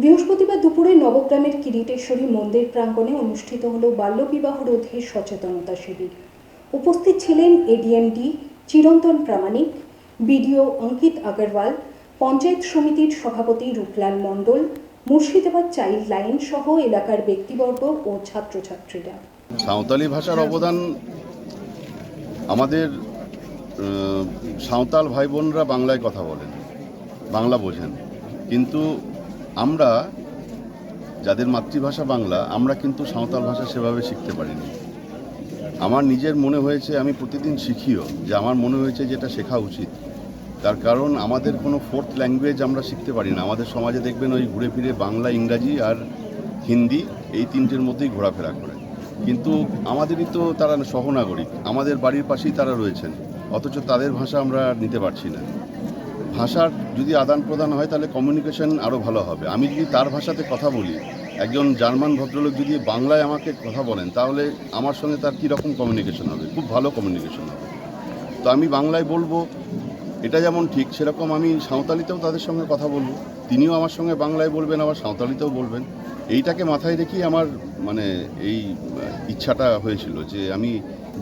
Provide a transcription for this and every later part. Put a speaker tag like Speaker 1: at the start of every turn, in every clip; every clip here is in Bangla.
Speaker 1: বৃহস্পতিবার দুপুরে নবগ্রামের কিরিটেশ্বরী মন্দির প্রাঙ্গণে অনুষ্ঠিত হল বাল্যবিবাহ রোধে সচেতনতা শিবির। উপস্থিত ছিলেন এডিএমডি চিরন্তন প্রামাণিক, বিডিও অঙ্কিত আগরওয়াল, পঞ্চায়েত সমিতির সভাপতি রূপলাল মণ্ডল, মুর্শিদাবাদ চাইল্ড লাইন সহ এলাকার ব্যক্তিবর্গ ও ছাত্রছাত্রীরা।
Speaker 2: সাঁওতালি ভাষার অবদান আমাদের সাঁওতাল ভাই বোনরা বাংলায় কথা বলেন, বাংলা বোঝেন। কিন্তু আমরা যাদের মাতৃভাষা বাংলা, আমরা কিন্তু সাঁওতাল ভাষা সেভাবে শিখতে পারিনি। আমার নিজের মনে হয়েছে, আমি প্রতিদিন শিখিও যে আমার মনে হয়েছে যে এটা শেখা উচিত। তার কারণ আমাদের কোনো ফোর্থ ল্যাঙ্গুয়েজ আমরা শিখতে পারি না। আমাদের সমাজে দেখবেন ওই ঘুরে ফিরে বাংলা, ইংরাজি আর হিন্দি এই তিনটের মধ্যেই ঘোরাফেরা করে। কিন্তু আমাদেরই তো তারা সহনাগরিক, আমাদের বাড়ির পাশেই তারা রয়েছেন। অথচ তাদের ভাষা আমরা নিতে পারছি না। ভাষার যদি আদান প্রদান হয়, তাহলে কমিউনিকেশন আরও ভালো হবে। আমি যদি তার ভাষাতে কথা বলি, একজন জার্মান ভদ্রলোক যদি বাংলায় আমাকে কথা বলেন, তাহলে আমার সঙ্গে তার কীরকম কমিউনিকেশন হবে? খুব ভালো কমিউনিকেশন হবে। তো আমি বাংলায় বলব, এটা যেমন ঠিক, সেরকম আমি সাঁওতালিতেও তাদের সঙ্গে কথা বলব। তিনিও আমার সঙ্গে বাংলায় বলবেন, আবার সাঁওতালিতেও বলবেন। এইটাকে মাথায় রেখেই আমার মানে এই ইচ্ছাটা হয়েছিল যে আমি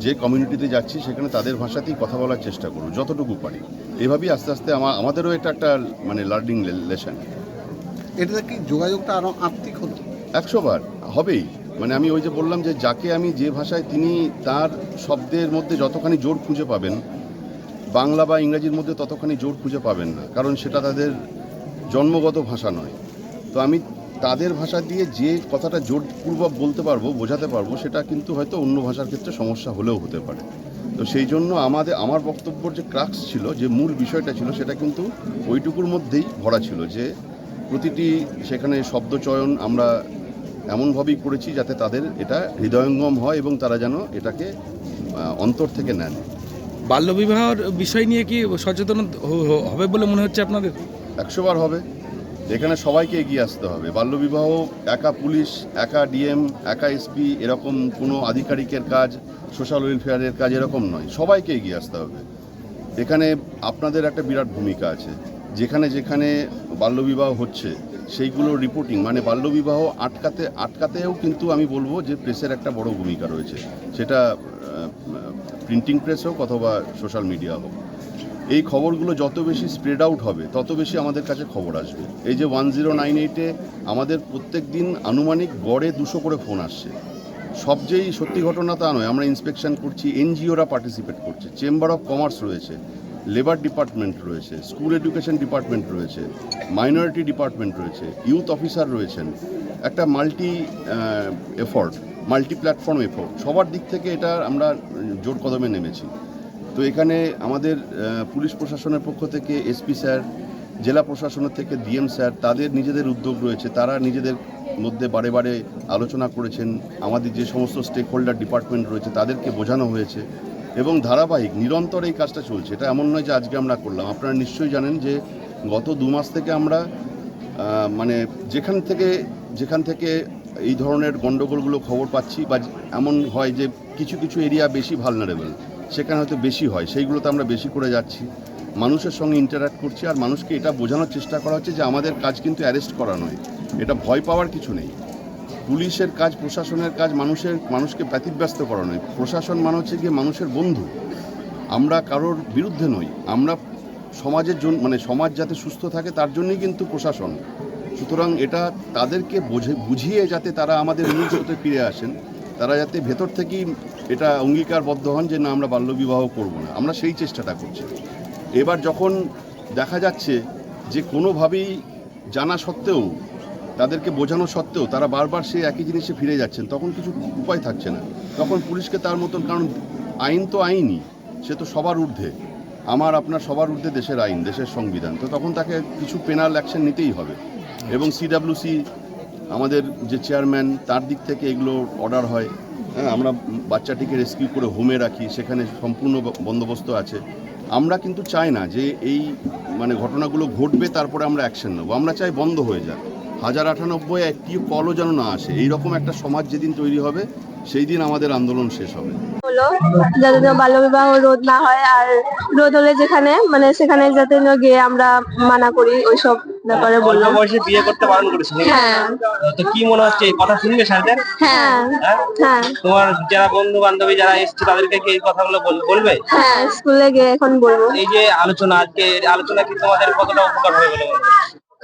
Speaker 2: যে কমিউনিটিতে যাচ্ছি সেখানে তাদের ভাষাতেই কথা বলার চেষ্টা করব যতটুকু পারি। এভাবেই আস্তে আস্তে আমা আমাদেরও এটা একটা মানে লার্নিং লেসন
Speaker 3: এটাতে কি যোগাযোগটা আরও আত্মিক হতো?
Speaker 2: একশো বার হবেই। মানে আমি ওই যে বললাম যে যাকে আমি যে ভাষায় তিনি তার শব্দের মধ্যে যতখানি জোর খুঁজে পাবেন বাংলা বা ইংরাজির মধ্যে ততখানি জোর খুঁজে পাবেন না কারণ সেটা তাদের জন্মগত ভাষা নয়। তো আমি তাদের ভাষা দিয়ে যে কথাটা জোরপূর্বক বলতে পারব বোঝাতে পারব সেটা কিন্তু হয়তো অন্য ভাষার ক্ষেত্রে সমস্যা হলেও হতে পারে। তো সেই জন্য আমাদের আমার বক্তব্যর যে ক্রাক্স ছিল যে মূল বিষয়টা ছিল সেটা কিন্তু ওইটুকুর মধ্যেই ভরা ছিল যে প্রতিটি সেখানে শব্দচয়ন আমরা এমনভাবেই করেছি যাতে তাদের এটা হৃদয়ঙ্গম হয় এবং তারা যেন এটাকে অন্তর থেকে নেন।
Speaker 4: বাল্যবিবাহর বিষয় নিয়ে কি সচেতন হবে বলে মনে হচ্ছে আপনাদের?
Speaker 2: একশো বার হবে। এখানে সবাইকে এগিয়ে আসতে হবে। বাল্যবিবাহ, একা পুলিশ, একা ডিএম, একা এসপি, এরকম কোনো আধিকারিকের কাজ, সোশ্যাল ওয়েলফেয়ারের কাজ এরকম নয়। সবাইকে এগিয়ে আসতে হবে। এখানে আপনাদের একটা বিরাট ভূমিকা আছে। যেখানে যেখানে বাল্যবিবাহ হচ্ছে, সেইগুলো রিপোর্টিং মানে বাল্যবিবাহ আটকাতে, আটকাতেও কিন্তু আমি বলব যে প্রেসের একটা বড় ভূমিকা রয়েছে। সেটা প্রিন্টিং প্রেস হোক অথবা সোশ্যাল মিডিয়া হোক। এই খবরগুলো যত বেশি স্প্রেড আউট হবে, তত বেশি আমাদের কাছে খবর আসবে। এই যে ওয়ান জিরো নাইন এইটে আমাদের প্রত্যেক দিন আনুমানিক গড়ে দুশো করে ফোন আসছে। সবচেয়ে সত্যি ঘটনা তা নয়, আমরা ইন্সপেকশন করছি এনজিওরা পার্টিসিপেট করছে চেম্বার অফ কমার্স রয়েছে লেবার ডিপার্টমেন্ট রয়েছে স্কুল এডুকেশন ডিপার্টমেন্ট রয়েছে মাইনরিটি ডিপার্টমেন্ট রয়েছে ইউথ অফিসার রয়েছেন। একটা multi effort multi platform effort সবার দিক থেকে এটা আমরা জোর কদমে নেমেছি। তো এখানে আমাদের পুলিশ প্রশাসনের পক্ষ থেকে এসপি স্যার, জেলা প্রশাসনের থেকে ডিএম স্যার, তাদের নিজেদের উদ্যোগ রয়েছে। তারা নিজেদের মধ্যে বারে বারে আলোচনা করেছেন। আমাদের যে সমস্ত স্টেক হোল্ডার ডিপার্টমেন্ট রয়েছে, তাদেরকে বোঝানো হয়েছে। এবং ধারাবাহিক, নিরন্তর এই কাজটা চলছে। এটা এমন নয় যে আজকে আমরা করলাম। আপনারা নিশ্চয়ই জানেন যে গত দু মাস থেকে আমরা মানে যেখান থেকে যেখান থেকে এই ধরনের গণ্ডগোলগুলো খবর পাচ্ছি বা এমন হয় যে কিছু কিছু এরিয়া বেশি ভালনারেবল সেখানে হয়তো বেশি হয়। সেইগুলোতে আমরা বেশি করে যাচ্ছি। মানুষের সঙ্গে ইন্টারাক্ট করছি আর মানুষকে এটা বোঝানোর চেষ্টা করা হচ্ছে যে আমাদের কাজ কিন্তু অ্যারেস্ট করা নয়। এটা ভয় পাওয়ার কিছু নেই। পুলিশের কাজ, প্রশাসনের কাজ, মানুষের, মানুষকে ব্যতিব্যস্ত করা নয়। প্রশাসন মানে হচ্ছে গিয়ে মানুষের বন্ধু। আমরা কারোর বিরুদ্ধে নই। আমরা সমাজের জন্য মানে সমাজ যাতে সুস্থ থাকে তার জন্যই কিন্তু প্রশাসন। সুতরাং এটা তাদেরকে বোঝে, বুঝিয়ে যাতে তারা আমাদের হতে ফিরে আসেন। তারা যাতে ভেতর থেকেই এটা অঙ্গীকারবদ্ধ হন যে না, আমরা বাল্যবিবাহ করব না। আমরা সেই চেষ্টাটা করছি। এবার যখন দেখা যাচ্ছে যে কোনোভাবেই জানা সত্ত্বেও, তাদেরকে বোঝানো সত্ত্বেও তারা বারবার সেই একই জিনিসে ফিরে যাচ্ছেন, তখন কিছু উপায় থাকছে না। তখন পুলিশকে তার মতন, কারণ আইন তো আইনই, সে তো সবার ঊর্ধ্বে। আমার, আপনার সবার ঊর্ধ্বে দেশের আইন, দেশের সংবিধান। তো তখন তাকে কিছু পেনাল অ্যাকশন নিতেই হবে। এবং সিডাব্লিউসি আমাদের যে চেয়ারম্যান তার দিক থেকে এগুলো অর্ডার হয়। হ্যাঁ আমরা বাচ্চাটিকে রেস্কিউ করে হোমে রাখি, সেখানে সম্পূর্ণ বন্দোবস্ত আছে। আমরা কিন্তু চাই না যে এই মানে ঘটনাগুলো ঘটবে, তারপরে আমরা অ্যাকশন নেব। আমরা চাই বন্ধ হয়ে যাক। হাজার আটানব্বই একটি কলও যেন না আসে। এইরকম একটা সমাজ যেদিন তৈরি হবে, সেই দিন আমাদের আন্দোলন শেষ হবে।
Speaker 5: হলো, যাতে যেন বাল্যবিবাহ রোধ না হয়, আর রোধ হলে যেখানে মানে সেখানে যাতে গিয়ে আমরা মানা করি ওইসব ব্যাপারে
Speaker 6: অল্প
Speaker 5: বললাম।
Speaker 6: বয়সে বিয়ে করতে বারণ করেছে। নাকি?
Speaker 5: হ্যাঁ।
Speaker 6: তো কি মনে হচ্ছে এই কথা শুনবে স্যারদের
Speaker 5: হ্যাঁ।
Speaker 6: হ্যাঁ?
Speaker 5: হ্যাঁ।
Speaker 6: তোমার যারা বন্ধু বান্ধবী যারা এসছে তাদেরকে কি এই কথাগুলো বল- বলবে?
Speaker 5: হ্যাঁ স্কুলে গিয়ে এখন বলব।
Speaker 6: এই যে আলোচনা আজকে এর আলোচনা কি তোমাদের কতটা উপকার হবে বলে মনে?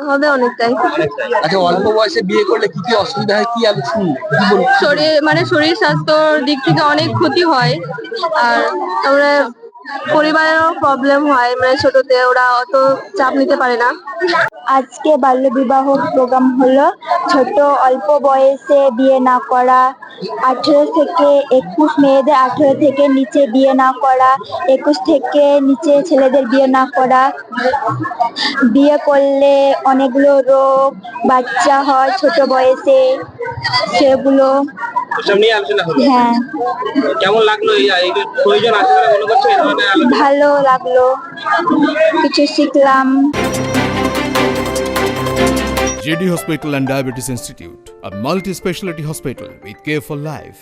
Speaker 5: হবে অনেকটাই।
Speaker 6: অনেকটাই।
Speaker 4: আচ্ছা অল্প বয়সে বিয়ে করলে কি কি অসুবিধা হয়? কি আলো শুনলে কি বলব?
Speaker 5: শরীর মানে শরীর স্বাস্থ্যর দিক থেকে অনেক ক্ষতি হয়। আর তারপরে পরিবারেরও প্রবলেম হয় মানে ছোটতে ওরা অত চাপ নিতে পারে না।
Speaker 7: আজকে বাল্যবিবাহ প্রোগ্রাম হলো। ছোট, অল্প বয়সে বিয়ে না করা, আঠেরো থেকে একুশ, মেয়েদের আঠেরো থেকে নিচে বিয়ে না করা, একুশ থেকে নিচে ছেলেদের বিয়ে না করা। বিয়ে করলে অনেকগুলো রোগ, বাচ্চা হয় ছোট বয়সে, সেগুলো
Speaker 6: ওসব নিয়ে আলোচনা হলো
Speaker 7: হ্যাঁ
Speaker 6: কেমন লাগল এই এই যে প্রয়োজন আছে বলে মনে করছ এই ধরনের আলোচনা
Speaker 7: ভালো লাগল কিছু শিখলাম
Speaker 8: JD Hospital and Diabetes Institute, a multi specialty hospital with care for life.